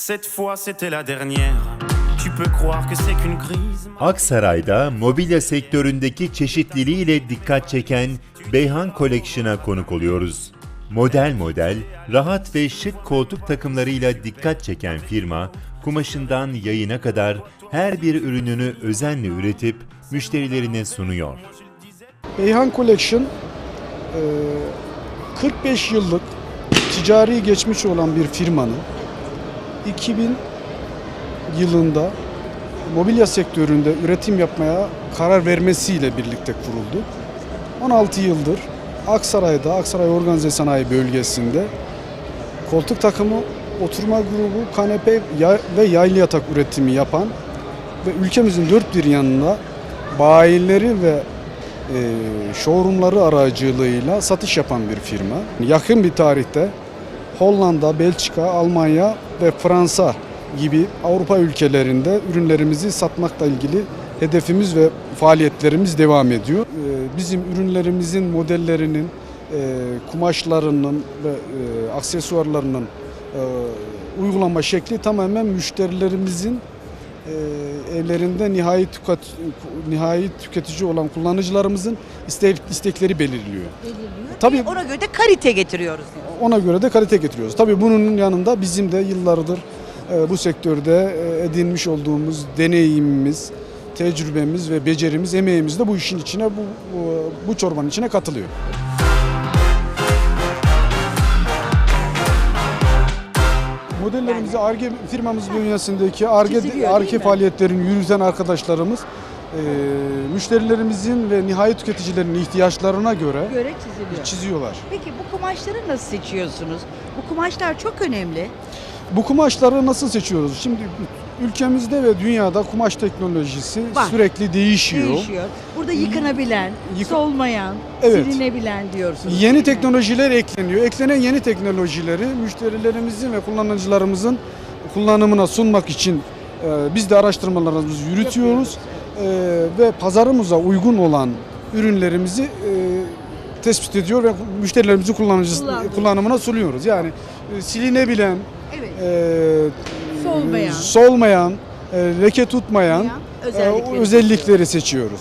Cette fois, c'était la dernière. Tu peux croire que c'est qu'une crise. Aksaray'da mobilya sektöründeki çeşitliliğiyle dikkat çeken Beyhan Collection'a konuk oluyoruz. Model model, rahat ve şık koltuk takımlarıyla dikkat çeken firma, kumaşından yayına kadar her bir ürününü özenle üretip müşterilerine sunuyor. Beyhan Collection e, 45 yıllık ticari geçmiş olan bir firmanın 2000 yılında mobilya sektöründe üretim yapmaya karar vermesiyle birlikte kuruldu. 16 yıldır Aksaray'da, Aksaray Organize Sanayi Bölgesi'nde koltuk takımı, oturma grubu, kanepe ve yaylı yatak üretimi yapan ve ülkemizin dört bir yanına bayileri ve e, showroomları aracılığıyla satış yapan bir firma. Yakın bir tarihte Hollanda, Belçika, Almanya ve Fransa gibi Avrupa ülkelerinde ürünlerimizi satmakla ilgili hedefimiz ve faaliyetlerimiz devam ediyor. E, Bizim ürünlerimizin modellerinin, e, kumaşlarının ve e, aksesuarlarının e, uygulama şekli tamamen müşterilerimizin e, evlerinde nihai, tüket, nihai tüketici olan kullanıcılarımızın istek, istekleri belirliyor. Tabii Ona göre de kalite getiriyoruz. diyor. ona göre de kalite getiriyoruz. Tabii bunun yanında bizim de yıllardır e, bu sektörde e, edinmiş olduğumuz deneyimimiz, tecrübemiz ve becerimiz, emeğimiz de bu işin içine, bu, bu, bu çorbanın içine katılıyor. Modellerimizi ARGE firmamız bünyesindeki ARGE ARGE faaliyetlerini yürüten arkadaşlarımız e, müşterilerimizin ve nihai tüketicilerin ihtiyaçlarına göre Göre çiziliyor. çiziyorlar. Peki bu kumaşları nasıl seçiyorsunuz? Bu kumaşlar çok önemli. Bu kumaşları nasıl seçiyoruz? Şimdi ülkemizde ve dünyada kumaş teknolojisi Var. sürekli değişiyor. Değişiyor. Burada yıkanabilen, Yıka- solmayan, Evet. silinebilen diyorsunuz. Yeni değil mi? teknolojiler ekleniyor. Eklenen yeni teknolojileri müşterilerimizin ve kullanıcılarımızın kullanımına sunmak için e, biz de araştırmalarımızı yürütüyoruz. E, ve pazarımıza uygun olan ürünlerimizi e, tespit ediyor ve müşterilerimizin Kullandırıyoruz. kullanımına sunuyoruz. Yani e, silinebilen, Evet. e, Solmayan. solmayan, e, leke tutmayan e, özellikleri özellikleri seçiyoruz.